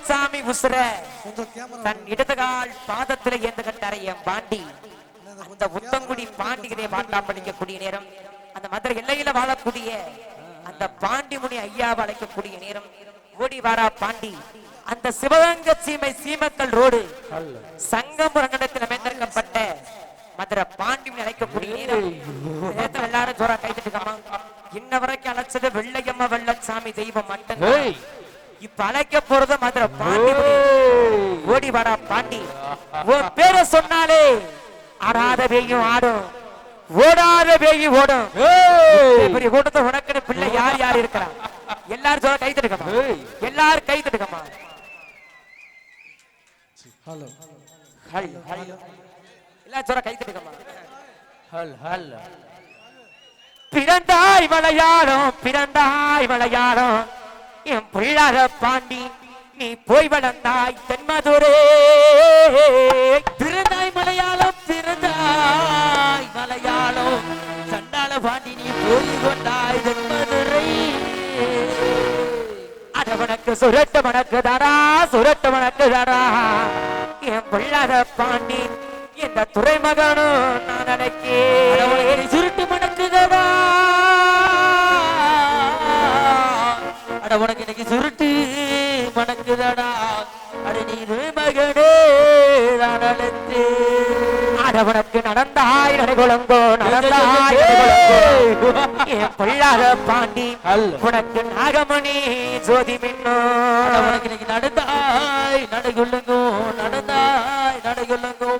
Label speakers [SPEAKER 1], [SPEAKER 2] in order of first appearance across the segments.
[SPEAKER 1] வெள்ளச்சாமி உசுர. தன் இடதுகால் பாதத்துல ஏந்து கட்டார என் பாண்டி அந்த உத்தங்குடி பாண்டிகரை பாட்டா படிக்கக்கூடிய நேரம் அந்த மதுரை எல்லையில வாழக்கூடிய அந்த பாண்டி முனி ஐயாவை அழைக்கக்கூடிய நேரம் ஓடி வாரா பாண்டி. அந்த சிவகங்க சீமை சீமக்கல் ரோடு சங்கமுரங்கடத்தில் அமைந்திருக்கப்பட்ட மதுரை பாண்டி முனி அழைக்கக்கூடிய நேரம். எல்லாரும் ஜோரா கைத்துட்டுக்கமா இன்ன வரைக்கும் அழைச்சது வெள்ளையம்மா வெள்ளச்சாமி தெய்வம் மட்டும்தான். இப்ப அழைக்க போறது மதுரை பாண்டி ஓடி வாடா பாண்டி. உன் பேரை சொன்னாலே ஆடாத பேயும் ஆடும். ஓடாத பேயும் ஓடும். பெரிய கூட்டத்தை உனக்குன்னு பிள்ளை யார் யார் இருக்கிறா? எல்லாரும் சொல்ல கை தட்டுக்கமா எல்லாரும் கை தட்டுக்கமா
[SPEAKER 2] ஹலோ.
[SPEAKER 1] ஹல் ஹல். எல்லாரும் சொல்ல கை தட்டுக்கமா
[SPEAKER 3] ஹல் ஹல்.
[SPEAKER 1] பிறந்தாய் மலையாளம் பிறந்தாய் மலையாளம் என் பிள்ளாக பாண்டி நீ போய் வளர்ந்தாய் தென்மதுரே.
[SPEAKER 3] பிறந்தாய் மலையாளம் பிறந்தாய் மலையாளம். சண்டாள பாண்டி நீ போய் கொண்டாய் தென்மதுரை.
[SPEAKER 1] அடவனுக்கு சுரட்ட மணக்கு தாரா சுரட்ட மணக்கு தாரா. என் பிள்ளாக பாண்டி இந்த துறைமகனும் நான் நினைக்கேன்
[SPEAKER 3] சுருட்டு மணக்குதடா இன்னைக்கு சுருட்டு மணக்குதடா அட நீ மகனே நான் அழைத்து
[SPEAKER 1] ஆடவனுக்கு நடந்தாய் நடைகுலங்கோ நடந்தாய் நடைகுலங்கோ என் பிள்ளார பாண்டி. உனக்கு நாகமணி ஜோதி மின்னோ.
[SPEAKER 3] உனக்கு நடந்தாய் நடைகொள்ளுங்கோ நடந்தாய் நடைகொள்ளுங்கோ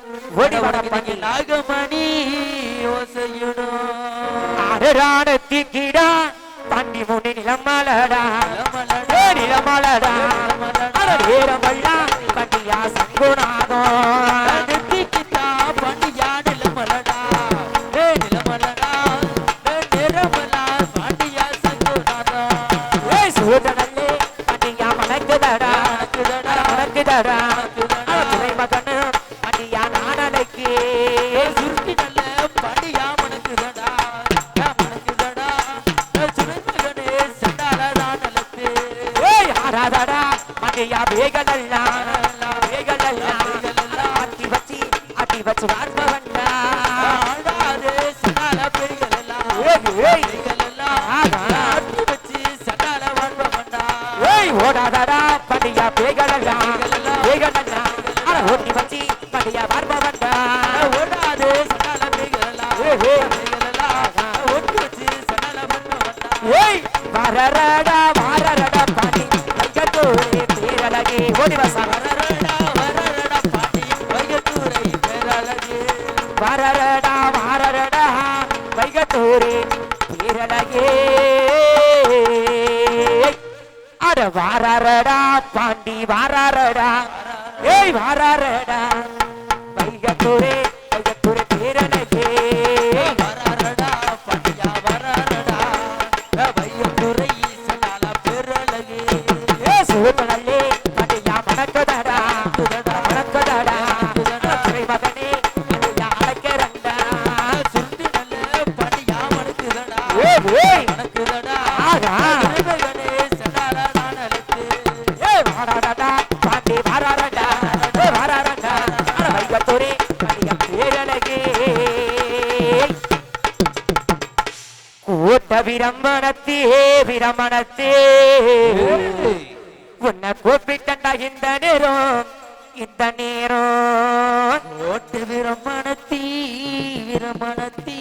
[SPEAKER 1] ஓடி பண்ணி.
[SPEAKER 3] நாகமணி ஓசையிடும்
[SPEAKER 1] அரராணத்தி கிடா பாண்டி முனி நிலமலடா. நிலமலடா. அட நேரமல்லா பண்டியா சங்குநாதம்
[SPEAKER 3] நெத்திக்கிட்டா பண்டியா நிலமலடா. நிறமலா பாண்டியா சங்குநாதா
[SPEAKER 1] சூதனல்லே மணக்குதடா.
[SPEAKER 3] மணக்குதடா.
[SPEAKER 1] நானலைக்கு. வரரடா வரரடா
[SPEAKER 3] வைகத்தூரே பேரழகே
[SPEAKER 1] அட வாரரடா பாண்டி வாரடா ஏய் வாரடா வைகத்தூரே விரமணத்தே விரமணத்தே. உன்னை கூப்பிட்டண்டா இந்த நேரம் இந்த நேரம்.
[SPEAKER 3] ஓட்டு விரமணத்தி விரமணத்தி.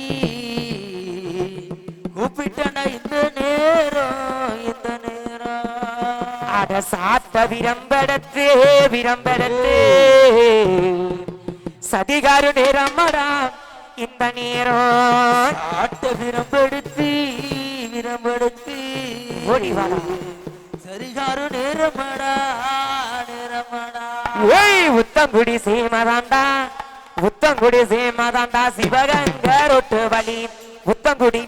[SPEAKER 3] கூப்பிட்டன இந்த நேரம் இந்த நேரம்.
[SPEAKER 1] அட சாத்த விரம்பெடுத்து விரம்பெடுத்து. சதிகாரு நேரமடா இந்த நேரம்.
[SPEAKER 3] ஆட்ட விரம்பெடுத்து. விரம்பெடுத்து
[SPEAKER 1] ஓடி வாடா.
[SPEAKER 3] சரிகாரு நேரமடா நேரமடா.
[SPEAKER 1] ஏய் உத்தங்குடி சீமதாண்டா. உத்தங்குடி சீமதாண்டா. சிவகங்க ரொட்டு உத்தங்குடி உத்தங்குடி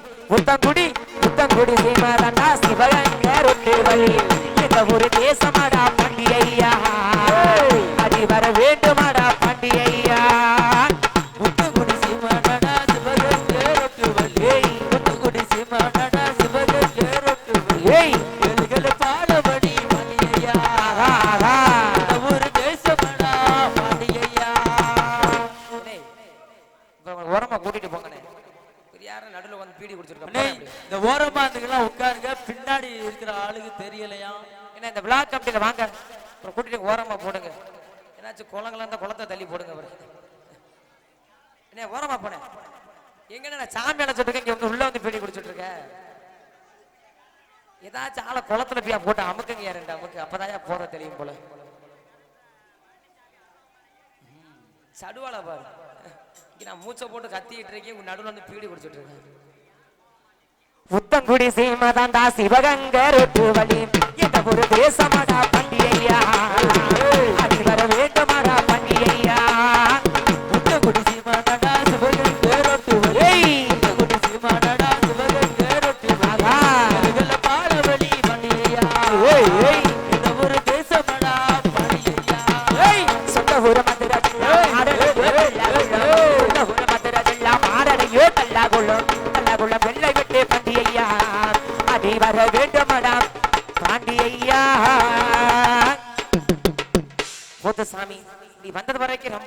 [SPEAKER 1] பீடி குடிச்சிருக்கேன் இந்த
[SPEAKER 3] ஓரமா இருந்துக்கெல்லாம் உட்காருங்க பின்னாடி
[SPEAKER 1] இருக்கிற
[SPEAKER 3] ஆளுக்கு தெரியலையா? ஏன்னா
[SPEAKER 1] இந்த விழா கமிட்டியில வாங்க. அப்புறம் கூட்டிட்டு ஓரமா போடுங்க. என்னாச்சு குளங்களா இருந்தால் குளத்தை தள்ளி போடுங்க அவர் என்ன ஓரமா போனேன் எங்கண்ணா நான் சாமி அழைச்சிருக்கேன் இங்கே வந்து உள்ளே வந்து பீடி குடிச்சிட்டு இருக்கேன் ஏதாச்சும் ஆளை குளத்துல போய் போட்டு அமுக்குங்க ரெண்டு அமுக்கு. அப்பதான் போற தெரியும் போல. சடுவாளா பாரு. நான் மூச்சை போட்டு கத்திக்கிட்டு இருக்கேன் உங்கள் நடுவில் வந்து பீடி குடிச்சிட்டு இருக்கேன் புத்தங்குடி சீமதாண்டா சிவகங்க ரொட்டு வழி. எந்த ஒரு தேசமடா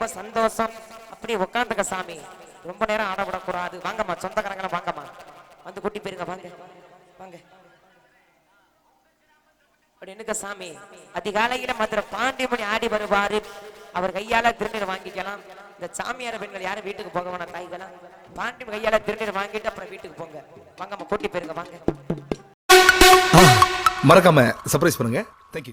[SPEAKER 1] ரொம்ப சந்தோஷம். அப்படி உட்காந்துக்க சாமி. ரொம்ப நேரம் ஆடப்படக்கூடாது வாங்கம்மா சொந்தக்காரங்களை வாங்கம்மா. வந்து கூட்டி போயிருங்க வாங்க. வாங்க. அப்படின்னுக்க சாமி. அதிகாலையில மதுரை பாண்டியமணி ஆடி வருவாரு. அவர் கையால திருநீர் வாங்கிக்கலாம். இந்த சாமியார பெண்கள் யாரும் வீட்டுக்கு போக வேணாம் தாய்களா பாண்டி கையால திருநீர் வாங்கிட்டு அப்புறம் வீட்டுக்கு போங்க. வாங்கம்மா கூட்டி போயிருங்க வாங்க.
[SPEAKER 2] மறக்காம சர்ப்ரைஸ் பண்ணுங்க. தேங்க்யூ